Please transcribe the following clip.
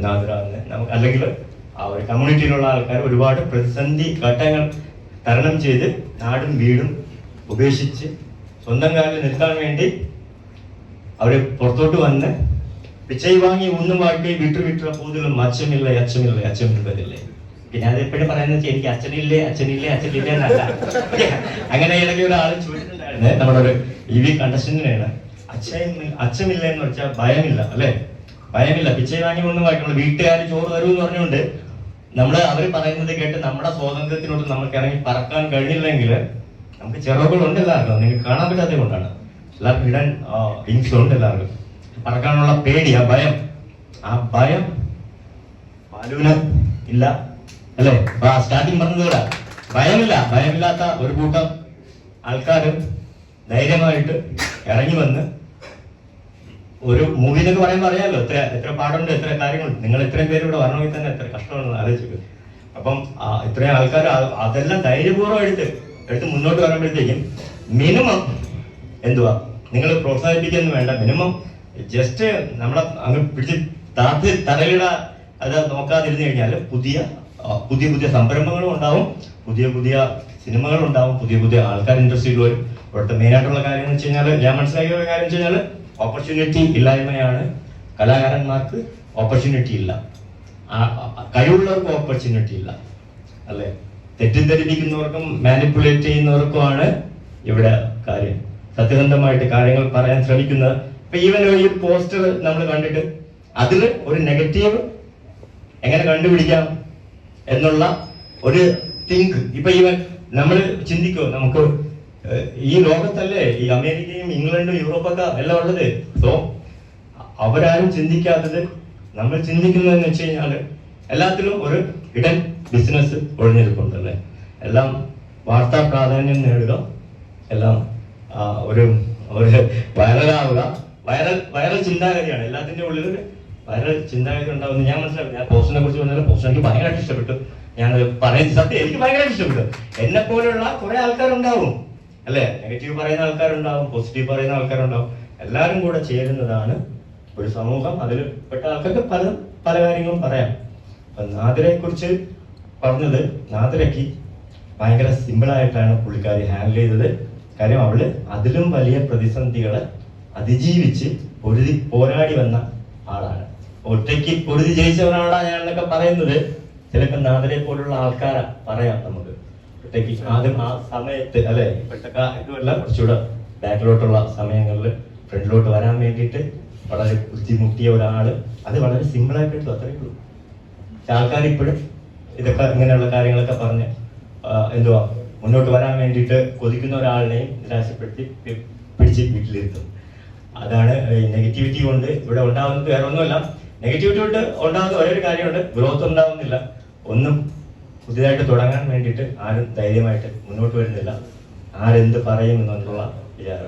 നാദരാന്ന് നമുക്ക് അല്ലെങ്കിൽ ആ ഒരു കമ്മ്യൂണിറ്റിയിലുള്ള ആൾക്കാർ ഒരുപാട് പ്രതിസന്ധി ഘട്ടങ്ങൾ തരണം ചെയ്ത് നാടും വീടും ഉപേക്ഷിച്ച് സ്വന്തം കാലിൽ നിൽക്കാൻ വേണ്ടി അവർ പുറത്തോട്ട് വന്ന് പിച്ചൈ വാങ്ങി ഒന്നും വാട്ടി വിട്ടു വിട്ടുള്ള പോതിലും അച്ഛമില്ല അച്ഛമില്ല അച്ഛമില്ലതില്ലേ പിന്നെ അത് എപ്പോഴും പറയുന്നത് എനിക്ക് അച്ഛനില്ലേ അച്ഛനില്ലേ അച്ഛനില്ലേ എന്നല്ല. അങ്ങനെ ഇടയ്ക്ക് ഒരാൾ ചോദിച്ചിട്ടുണ്ടായിരുന്നു നമ്മുടെ ഒരു ഇ വി കണ്ടസ്റ്റന്റിനാണ് അച്ഛൻ അച്ഛമില്ല എന്ന് വെച്ചാൽ ഭയമില്ല അല്ലെ? ഭയമില്ല. പിച്ചൈ വാങ്ങി ഒന്നും വായിക്കണം വീട്ടുകാർ ചോറ് തരൂ എന്ന് പറഞ്ഞുകൊണ്ട് നമ്മൾ അവർ പറയുന്നത് കേട്ട് നമ്മുടെ സ്വാതന്ത്ര്യത്തിനോട് നമുക്ക് ഇറങ്ങി പറക്കാൻ കഴിഞ്ഞില്ലെങ്കിൽ നമുക്ക് ചിറകുകളുണ്ട് എല്ലാവർക്കും. നിങ്ങൾക്ക് കാണാൻ പറ്റാത്തത് കൊണ്ടാണ്. എല്ലാവർക്കും ഇടൻ ഇൻസ് ഉണ്ട് എല്ലാവർക്കും. പറക്കാനുള്ള പേടി ആ ഭയം. ആ ഭയം ബാലുവിന് ഇല്ല. അല്ലേ? സ്റ്റാർട്ടിങ് പറഞ്ഞതുകൂടെ ഭയമില്ല. ഭയമില്ലാത്ത ഒരു കൂട്ടം ആൾക്കാർ ധൈര്യമായിട്ട് ഇറങ്ങി വന്ന് ഒരു മൂവി എന്നൊക്കെ പറയുമ്പോൾ അറിയാമല്ലോ എത്ര എത്ര പാടുണ്ട് എത്ര കാര്യങ്ങളുണ്ട് നിങ്ങൾ ഇത്രയും പേര് ഇവിടെ വരണമെങ്കിൽ തന്നെ എത്ര കഷ്ടമാണെന്ന് ആലോചിച്ചു അപ്പം ഇത്രയും ആൾക്കാർ അതെല്ലാം ധൈര്യപൂർവം എടുത്ത് എടുത്ത് മുന്നോട്ട് വരുമ്പോഴത്തേക്കും മിനിമം എന്തുവാ? നിങ്ങൾ പ്രോത്സാഹിപ്പിക്കുന്നു വേണ്ട. മിനിമം ജസ്റ്റ് നമ്മളെ അങ്ങ് പിടിച്ച് താത്ത് തറയിട അത് നോക്കാതിരുന്നു കഴിഞ്ഞാൽ പുതിയ പുതിയ പുതിയ സംരംഭങ്ങളും ഉണ്ടാവും. പുതിയ പുതിയ സിനിമകളും ഉണ്ടാവും. പുതിയ പുതിയ ആൾക്കാർ ഇൻഡസ്ട്രിയിൽ വരും ഇവിടുത്തെ മെയിൻ ആയിട്ടുള്ള കാര്യം എന്ന് വെച്ച് കഴിഞ്ഞാൽ ഞാൻ മനസ്സിലാക്കിയ കാര്യം വെച്ച് കഴിഞ്ഞാൽ ഓപ്പർച്യൂണിറ്റി ഇല്ലായ്മയാണ്. കലാകാരന്മാർക്ക് ഓപ്പർച്യൂണിറ്റി ഇല്ല. കഴിവുള്ളവർക്ക് ഓപ്പർച്യൂണിറ്റി ഇല്ല. അല്ലേ? തെറ്റിദ്ധരിപ്പിക്കുന്നവർക്കും മാനിപ്പുലേറ്റ് ചെയ്യുന്നവർക്കുമാണ് ഇവിടെ കാര്യം. സത്യസന്ധമായിട്ട് കാര്യങ്ങൾ പറയാൻ ശ്രമിക്കുന്നത്. ഇപ്പൊ ഈവൻ ഈ ഒരു പോസ്റ്റർ നമ്മൾ കണ്ടിട്ട് അതിൽ ഒരു നെഗറ്റീവ് എങ്ങനെ കണ്ടുപിടിക്കാം എന്നുള്ള ഒരു തിങ്ക് ഇപ്പൊ ഈവൻ നമ്മൾ ചിന്തിക്കോ നമുക്ക് ഈ ലോകത്തല്ലേ ഈ അമേരിക്കയും ഇംഗ്ലണ്ടും യൂറോപ്പൊക്കെ എല്ലാം ഉള്ളത്. സോ അവരാരും ചിന്തിക്കാത്തത് നമ്മൾ ചിന്തിക്കുന്നതെന്ന് വെച്ച് കഴിഞ്ഞാൽ എല്ലാത്തിലും ഒരു ഇടൻ ബിസിനസ് ഒഴിഞ്ഞിരിപ്പുണ്ടല്ലേ. എല്ലാം വാർത്താ പ്രാധാന്യം നേടുക എല്ലാം ഒരു ഒരു വൈറലാവുക വൈറൽ വൈറൽ ചിന്താഗതിയാണ്. എല്ലാത്തിന്റെ ഉള്ളിൽ ഒരു വൈറൽ ചിന്താഗതി ഉണ്ടാവുന്ന ഞാൻ മനസ്സിലാക്കി. ഞാൻ പോസ്റ്റിനെ കുറിച്ച് പറഞ്ഞാൽ പോസ്റ്റ് എനിക്ക് ഭയങ്കരമായിട്ട് ഇഷ്ടപ്പെട്ടു. ഞാൻ പറയുന്നത് സത്യം എനിക്ക് ഭയങ്കരമായിട്ട് ഇഷ്ടപ്പെട്ടു. എന്നെ പോലെയുള്ള കുറെ ആൾക്കാരുണ്ടാവും. അല്ലേ? നെഗറ്റീവ് പറയുന്ന ആൾക്കാരുണ്ടാവും പോസിറ്റീവ് പറയുന്ന ആൾക്കാരുണ്ടാവും. എല്ലാവരും കൂടെ ചേരുന്നതാണ് ഒരു സമൂഹം. അതിൽ പെട്ട ആൾക്കാർക്ക് പല പല കാര്യങ്ങളും പറയാം. അപ്പൊ നാദിരെ കുറിച്ച് പറഞ്ഞത് നാദിരയ്ക്ക് ഭയങ്കര സിമ്പിൾ ആയിട്ടാണ് പുള്ളിക്കാരി ഹാൻഡിൽ ചെയ്തത്. കാര്യം അവൾ അതിലും വലിയ പ്രതിസന്ധികളെ അതിജീവിച്ച് പൊരുതി പോരാടി വന്ന ആളാണ്. ഒറ്റയ്ക്ക് പൊരുതി ജയിച്ച ഒരാളാണ് ഞാൻ എന്നൊക്കെ പറയുന്നത് ചിലപ്പോൾ നാദിരെ പോലുള്ള ആൾക്കാരാ പറയാം നമുക്ക്. ഒറ്റയ്ക്ക് ആദ്യം ആ സമയത്ത് അല്ലെ ഇപ്പോഴത്തെ ഇതുമല്ല കുറച്ചുകൂടെ ബാക്കിലോട്ടുള്ള സമയങ്ങളിൽ ഫ്രണ്ടിലോട്ട് വരാൻ വേണ്ടിയിട്ട് വളരെ ബുദ്ധിമുട്ടിയ ഒരാൾ. അത് വളരെ സിമ്പിൾ ആയിട്ടുള്ളൂ അത്രയേ ഉള്ളൂ. ആൾക്കാർ ഇപ്പോഴും ഇതൊക്കെ ഇങ്ങനെയുള്ള കാര്യങ്ങളൊക്കെ പറഞ്ഞ് എന്തുവാ മുന്നോട്ട് വരാൻ വേണ്ടിയിട്ട് കൊതിക്കുന്ന ഒരാളിനെയും നിരാശപ്പെടുത്തി പിടിച്ച് വീട്ടിലിരുത്തും. അതാണ് നെഗറ്റിവിറ്റി കൊണ്ട് ഇവിടെ ഉണ്ടാകുന്നത് വേറെ ഒന്നുമല്ല നെഗറ്റിവിറ്റി കൊണ്ട് ഉണ്ടാകുന്ന ഒരേ കാര്യമുണ്ട്. ഗ്രോത്ത് ഉണ്ടാകുന്നില്ല ഒന്നും പുതിയതായിട്ട് തുടങ്ങാൻ വേണ്ടിയിട്ട് ആരും ധൈര്യമായിട്ട് മുന്നോട്ട് വരുന്നില്ല. ആരെന്ത് പറയും എന്നുള്ള വിചാരം